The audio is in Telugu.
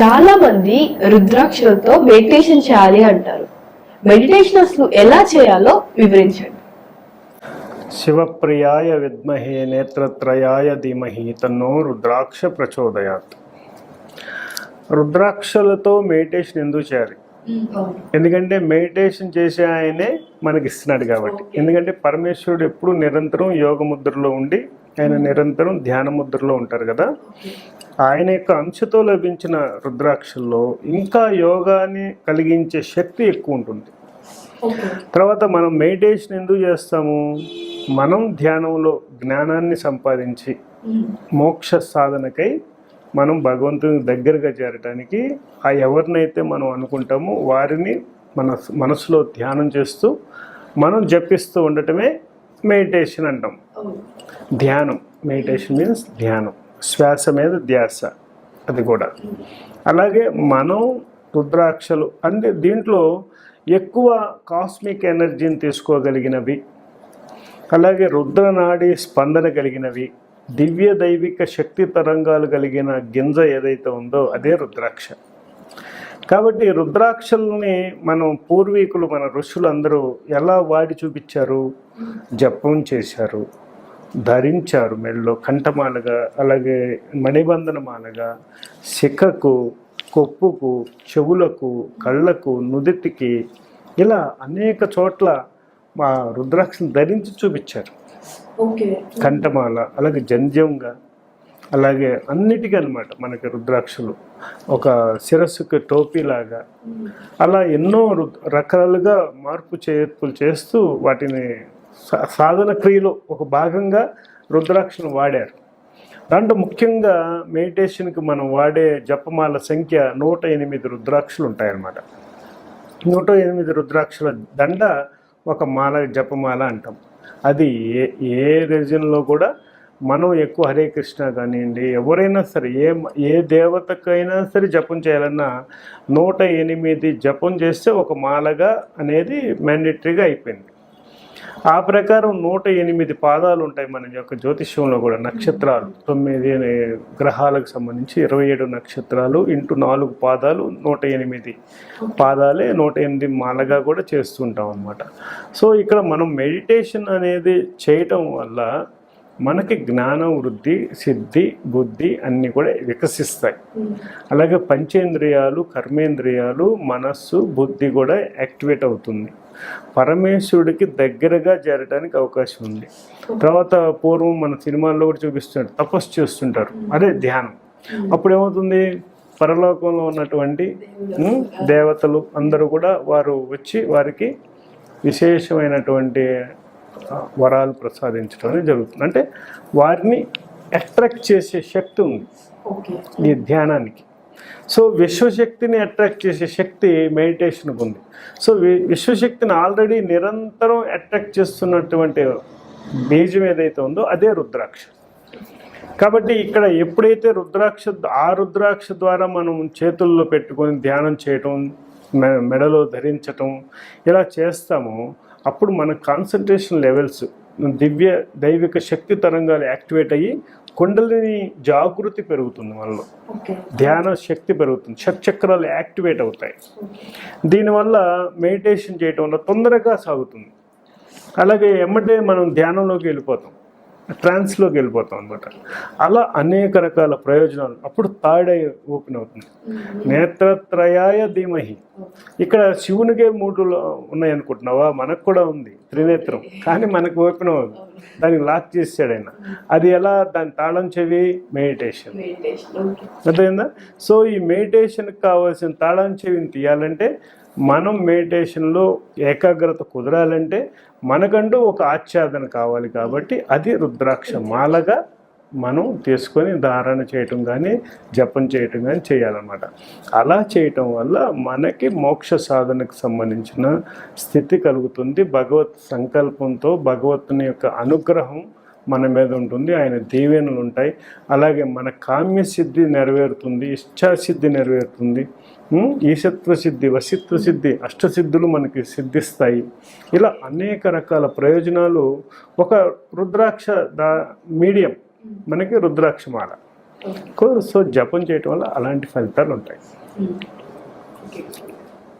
చాలా మంది రుద్రాక్షలతో మెడిటేషన్ చేయాలి అంటారు. మెడిటేషన్ అసలు ఎలా చేయాలో వివరించండి. శివప్రియాయ విద్మహే నేత్రత్రయాయ ధీమహి తన్నో రుద్రాక్ష ప్రచోదయాత్. రుద్రాక్షలతో మెడిటేషన్ ఎందుకు చేయాలి? ఎందుకంటే మెడిటేషన్ చేసే ఆయనే మనకి ఇస్తున్నాడు కాబట్టి. ఎందుకంటే పరమేశ్వరుడు ఎప్పుడు నిరంతరం యోగ ముద్రలో ఉండి ఆయన నిరంతరం ధ్యాన ముద్రలో ఉంటారు కదా. ఆయన యొక్క అంశతో లభించిన రుద్రాక్షల్లో ఇంకా యోగాన్ని కలిగించే శక్తి ఎక్కువ ఉంటుంది తర్వాత మనం మెడిటేషన్ ఎందుకు చేస్తాము? మనం ధ్యానంలో జ్ఞానాన్ని సంపాదించి మోక్ష సాధనకై మనం భగవంతుని దగ్గరగా చేరటానికి ఆ ఎవరినైతే మనం అనుకుంటామో వారిని మన మనసులో ధ్యానం చేస్తూ మనం జపిస్తూ ఉండటమే మెడిటేషన్ అంటాం. ధ్యానం. మెడిటేషన్ మీన్స్ ధ్యానం. శ్వాస మీద ధ్యాస అది కూడా. అలాగే మనం రుద్రాక్షలు అంటే దీంట్లో ఎక్కువ కాస్మిక్ ఎనర్జీని తీసుకోగలిగినవి అలాగే రుద్రనాడి స్పందన కలిగినవి దివ్య దైవిక శక్తి తరంగాలు కలిగిన గింజ ఏదైతే ఉందో అదే రుద్రాక్ష. కాబట్టి రుద్రాక్షల్ని మనం పూర్వీకులు మన ఋషులు అందరూ ఎలా వాడి చూపించారు? జపం చేశారు. ధరించారు మెడలో కంఠమాలగా అలాగే మణిబంధనమాలగా శిఖకు కొప్పుకు చెవులకు కళ్ళకు నుదిటికి ఇలా అనేక చోట్ల మా రుద్రాక్షను ధరించి చూపించారు. ఓకే. కంఠమాల అలాగే జంధ్యంగా అలాగే అన్నిటికీ అనమాట మనకి రుద్రాక్షలు. ఒక శిరస్సుకి టోపీలాగా అలా ఎన్నో రు- రకాలుగా మార్పు చేర్పులు చేస్తూ వాటిని సాధన క్రియలో ఒక భాగంగా రుద్రాక్షను వాడారు. దాంట్లో ముఖ్యంగా మెడిటేషన్కి మనం వాడే జపమాల సంఖ్య నూట ఎనిమిది రుద్రాక్షలు ఉంటాయన్నమాట. నూట ఎనిమిది రుద్రాక్షల దండ ఒక మాల జపమాల అంటాం. అది ఏ ఏ రీజన్లో కూడా మనం ఎక్కువ హరే కృష్ణ కానివ్వండి ఎవరైనా సరే ఏ ఏ దేవతకైనా సరే జపం చేయాలన్నా నూట ఎనిమిది జపం చేస్తే ఒక మాలగా అనేది మ్యాండేటరీగా అయిపోయింది. ఆ ప్రకారం నూట ఎనిమిది పాదాలు ఉంటాయి మన యొక్క జ్యోతిష్యంలో కూడా నక్షత్రాలు. తొమ్మిది గ్రహాలకు సంబంధించి ఇరవై ఏడు నక్షత్రాలు ఇంటూ నాలుగు పాదాలు నూట ఎనిమిది పాదాలే నూట ఎనిమిది మాలగా కూడా చేస్తుంటాం అనమాట సో ఇక్కడ మనం మెడిటేషన్ అనేది చేయటం వల్ల మనకి జ్ఞానం వృద్ధి సిద్ధి బుద్ధి అన్నీ కూడా వికసిస్తాయి. అలాగే పంచేంద్రియాలు కర్మేంద్రియాలు మనస్సు బుద్ధి కూడా యాక్టివేట్ అవుతుంది. పరమేశ్వరుడికి దగ్గరగా చేరడానికి అవకాశం ఉంది. తర్వాత పూర్వం మన సినిమాల్లో కూడా చూపిస్తుంటారు తపస్సు చేస్తుంటారు. అదే ధ్యానం. అప్పుడు ఏమవుతుంది? పరలోకంలో ఉన్నటువంటి దేవతలు అందరూ కూడా వారు వచ్చి వారికి విశేషమైనటువంటి వరాలు ప్రసాదించడం అనేది జరుగుతుంది. అంటే వారిని అట్రాక్ట్ చేసే శక్తి ఉంది ఓకే. ఈ ధ్యానానికి. సో విశ్వశక్తిని అట్రాక్ట్ చేసే శక్తి మెడిటేషన్కి ఉంది. సో విశ్వశక్తిని ఆల్రెడీ నిరంతరం అట్రాక్ట్ చేస్తున్నటువంటి బీజం ఏదైతే ఉందో అదే రుద్రాక్ష. కాబట్టి ఇక్కడ ఎప్పుడైతే రుద్రాక్ష ఆ రుద్రాక్ష ద్వారా మనం చేతుల్లో పెట్టుకొని ధ్యానం చేయటం మె- మెడలో ధరించటం ఇలా చేస్తామో అప్పుడు మన కాన్సన్ట్రేషన్ లెవెల్స్ దివ్య దైవిక శక్తి తరంగాలు యాక్టివేట్ అయ్యి కుండలిని జాగృతి పెరుగుతుంది మనలో. ధ్యాన శక్తి పెరుగుతుంది. షట్చక్రాలు యాక్టివేట్ అవుతాయి. దీనివల్ల మెడిటేషన్ చేయటం వల్ల తొందరగా సాగుతుంది. అలాగే ఎమ్మటే మనం ధ్యానంలోకి వెళ్ళిపోతాం. ట్రాన్స్లోకి వెళ్ళిపోతాం అనమాట అలా అనేక రకాల ప్రయోజనాలు. అప్పుడు థర్డ్ ఐ ఓపెన్ అవుతుంది. నేత్రత్రయాయ ధీమహి. ఇక్కడ శివునికే మూడు ఉన్నాయనుకుంటున్నావా? మనకు కూడా ఉంది త్రినేత్రం. కానీ మనకు ఓపెన్ అవ్వదు. దానికి లాక్ చేసాడు ఆయన. అది ఎలా? దాని తాళం చెవి మెడిటేషన్. అర్థమైందా? సో ఈ మెడిటేషన్కి కావాల్సిన తాళం చెవిని తీయాలంటే మనం మెడిటేషన్లో ఏకాగ్రత కుదరాలంటే మనకంటూ ఒక ఆచ్ఛాదన కావాలి కాబట్టి అది రుద్రాక్ష మాలగా మనం తీసుకొని ధారణ చేయటం కానీ జపం చేయటం కానీ చేయాలన్నమాట. అలా చేయటం వల్ల మనకి మోక్ష సాధనకు సంబంధించిన స్థితి కలుగుతుంది. భగవత్ సంకల్పంతో భగవత్తుని యొక్క అనుగ్రహం మన మీద ఉంటుంది ఆయన దీవెనలు ఉంటాయి. అలాగే మన కామ్య సిద్ధి నెరవేరుతుంది ఇచ్ఛాసిద్ధి నెరవేరుతుంది. ఈశత్వ సిద్ధి వసిత్వ సిద్ధి అష్టసిద్ధులు మనకి సిద్ధిస్తాయి. ఇలా అనేక రకాల ప్రయోజనాలు. ఒక రుద్రాక్ష దా మీడియం మనకి రుద్రాక్షమాల. కో- సో జపం చేయటం వల్ల అలాంటి ఫలితాలు ఉంటాయి.